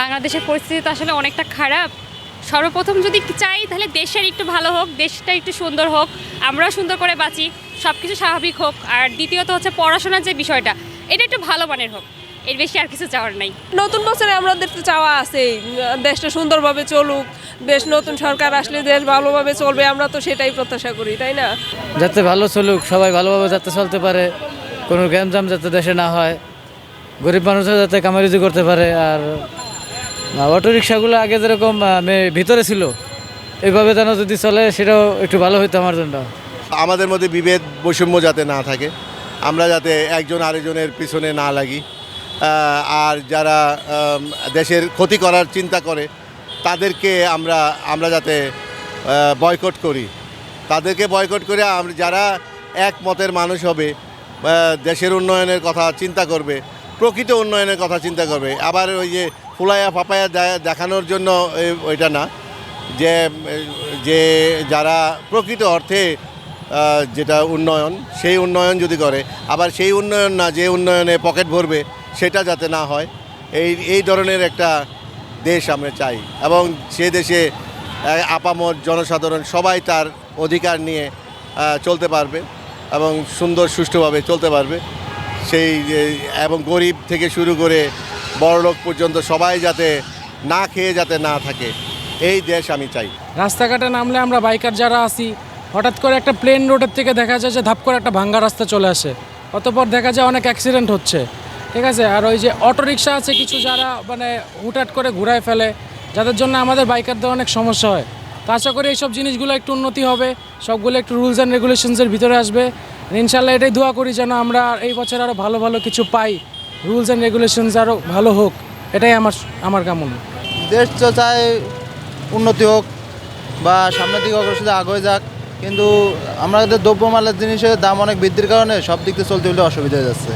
বাংলাদেশের পরিস্থিতি তো আসলে অনেকটা খারাপ। সর্বপ্রথম যদি চাই তাহলে দেশের একটু ভালো হোক দেশটা একটু সুন্দর হোক আমরাও সুন্দর করে বাঁচি সব কিছু স্বাভাবিক হোক। আর দ্বিতীয়ত হচ্ছে পড়াশোনার যে বিষয়টা এটা একটু ভালো মানের হোক। এর বেশি আর কিছু চাওয়ার নাই। নতুন বছরে আমাদের তো চাওয়া আছেই দেশটা সুন্দরভাবে চলুক দেশ নতুন সরকার আসলে দেশ ভালোভাবে চলবে আমরা তো সেটাই প্রত্যাশা করি তাই না? যাতে ভালো চলুক সবাই ভালোভাবে যাতে চলতে পারে কোনো গ্যাঞ্জাম যাতে দেশে না হয়। গরিব মানুষও যাতে কামারিজি করতে পারে আর অটো রিক্সাগুলো আগে যেরকম ভিতরে ছিল এইভাবে যেন যদি চলে, সেটাও একটু ভালো হইতো আমার জন্য। আমাদের মধ্যে বিভেদ বৈষম্য যাতে না থাকে, আমরা যাতে একজন আরেকজনের পিছনে না লাগি আর যারা দেশের ক্ষতি করার চিন্তা করে, তাদেরকে আমরা আমরা যাতে বয়কট করি। তাদেরকে বয়কট করে যারা এক মতের মানুষ হবে দেশের উন্নয়নের কথা চিন্তা করবে প্রকৃত উন্নয়নের কথা চিন্তা করবে। আবার ওই যে ফুলায়া ফাপায়া দেখানোর জন্য ওইটা না। যে যে যারা প্রকৃত অর্থে যেটা উন্নয়ন, সেই উন্নয়ন যদি করে, আবার সেই উন্নয়ন না, যে উন্নয়নে পকেট ভরবে, সেটা যাতে না হয়, এই এই ধরনের একটা দেশ আমরা চাই। এবং সে দেশে আপামর জনসাধারণ সবাই তার অধিকার নিয়ে চলতে পারবে এবং সুন্দর সুষ্ঠুভাবে চলতে পারবে। সেই এবং গরিব থেকে শুরু করে বড়লোক পর্যন্ত সবাই যাতে না খেয়ে যাতে না থাকে, এই দেশ আমি চাই। রাস্তাঘাটে নামলে আমরা বাইকার যারা আসি হঠাৎ করে একটা প্লেন রোডের থেকে দেখা যায় যে ধাপ করে একটা ভাঙ্গা রাস্তা চলে আসে। অতপর দেখা যায় অনেক অ্যাক্সিডেন্ট হচ্ছে। ঠিক আছে? আর ওই যে অটো রিক্সা আছে কিছু যারা মানে হুটহাট করে ঘুরায় ফেলে, যাদের জন্য আমাদের বাইকারদের অনেক সমস্যা হয়। তো আশা করি এইসব জিনিসগুলো একটু উন্নতি হবে, সবগুলো একটু রুলস অ্যান্ড রেগুলেশনসের ভিতরে আসবে। ইনশাল্লাহ এটাই দোয়া করি যেন আমরা এই বছর আরও ভালো ভালো কিছু পাই। রুলস অ্যান্ড রেগুলেশনস আরও ভালো হোক, এটাই আমার আমার কামনা। দেশ তো চায় উন্নতি হোক বা সামনের দিকে অগ্রসর আগে যাক, কিন্তু আমাদের দ্রব্যমালের জিনিসের দাম অনেক বৃদ্ধির কারণে সব দিক দিয়ে চলতে হলে অসুবিধা হয়ে যাচ্ছে।